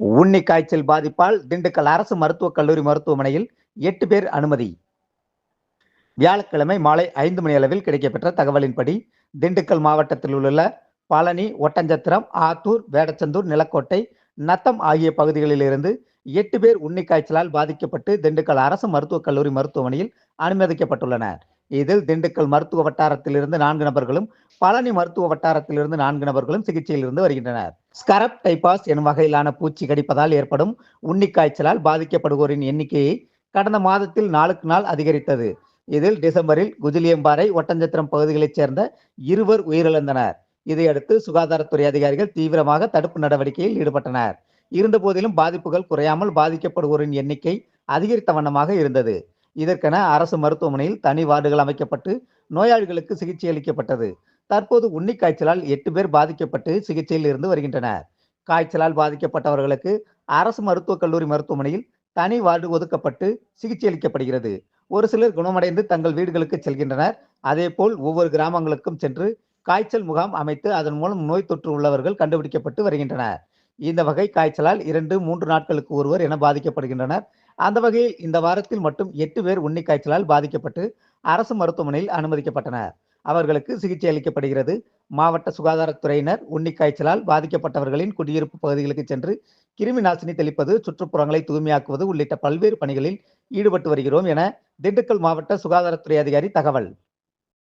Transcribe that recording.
உண்ணி காய்ச்சல் பாதிப்பால் திண்டுக்கல் அரசு மருத்துவக் கல்லூரி மருத்துவமனையில் எட்டு பேர் அனுமதி. வியாழக்கிழமை மாலை ஐந்து மணி அளவில் கிடைக்கப்பெற்ற தகவலின்படி திண்டுக்கல் மாவட்டத்தில் உள்ள பழனி ஒட்டஞ்சத்திரம் ஆத்தூர் வேடச்சந்தூர் நிலக்கோட்டை நத்தம் ஆகிய பகுதிகளிலிருந்து எட்டு பேர் உண்ணி காய்ச்சலால் பாதிக்கப்பட்டு திண்டுக்கல் அரசு மருத்துவக் கல்லூரி மருத்துவமனையில் அனுமதிக்கப்பட்டுள்ளனர். இதில் திண்டுக்கல் மருத்துவ வட்டாரத்திலிருந்து நான்கு நபர்களும் பழனி மருத்துவ வட்டாரத்திலிருந்து நான்கு நபர்களும் சிகிச்சையில் இருந்து வருகின்றனர். ஸ்கரப் டைபாஸ் எனும் வகையிலான பூச்சி கடிப்பதால் ஏற்படும் உண்ணி காய்ச்சலால் பாதிக்கப்படுவோரின் எண்ணிக்கையை கடந்த மாதத்தில் நாளுக்கு நாள் அதிகரித்தது. இதில் டிசம்பரில் குஜிலியம்பாறை ஒட்டஞ்சத்திரம் பகுதிகளைச் சேர்ந்த இருவர் உயிரிழந்தனர். இதையடுத்து சுகாதாரத்துறை அதிகாரிகள் தீவிரமாக தடுப்பு நடவடிக்கையில் ஈடுபட்டனர். இருந்தபோதிலும் பாதிப்புகள் குறையாமல் பாதிக்கப்படுவோரின் எண்ணிக்கை அதிகரித்த வண்ணமாக இருந்தது. இதற்கென அரசு மருத்துவமனையில் தனி வார்டுகள் அமைக்கப்பட்டு நோயாளிகளுக்கு சிகிச்சை அளிக்கப்பட்டது. தற்போது உண்ணி காய்ச்சலால் எட்டு பேர் பாதிக்கப்பட்டு சிகிச்சையில் இருந்து வருகின்றனர். காய்ச்சலால் பாதிக்கப்பட்டவர்களுக்கு அரசு மருத்துவக் கல்லூரி மருத்துவமனையில் தனி வார்டு ஒதுக்கப்பட்டு சிகிச்சை அளிக்கப்படுகிறது. ஒரு சிலர் குணமடைந்து தங்கள் வீடுகளுக்கு செல்கின்றனர். அதேபோல் ஒவ்வொரு கிராமங்களுக்கும் சென்று காய்ச்சல் முகாம் அமைத்து அதன் மூலம் நோய் தொற்று உள்ளவர்கள் கண்டுபிடிக்கப்பட்டு வருகின்றனர். இந்த வகை காய்ச்சலால் இரண்டு மூன்று நாட்களுக்கு ஒருவர் என பாதிக்கப்படுகின்றனர். அந்த வகையில் இந்த வாரத்தில் மட்டும் எட்டு பேர் உண்ணி காய்ச்சலால் பாதிக்கப்பட்டு அரசு மருத்துவமனையில் அனுமதிக்கப்பட்டனர். அவர்களுக்கு சிகிச்சை அளிக்கப்படுகிறது. மாவட்ட சுகாதாரத்துறையினர் உண்ணி காய்ச்சலால் பாதிக்கப்பட்டவர்களின் குடியிருப்பு பகுதிகளுக்கு சென்று கிருமி நாசினி தெளிப்பது சுற்றுப்புறங்களை தூய்மையாக்குவது உள்ளிட்ட பல்வேறு பணிகளில் ஈடுபட்டு வருகிறோம் என திண்டுக்கல் மாவட்ட சுகாதாரத்துறை அதிகாரி தகவல்.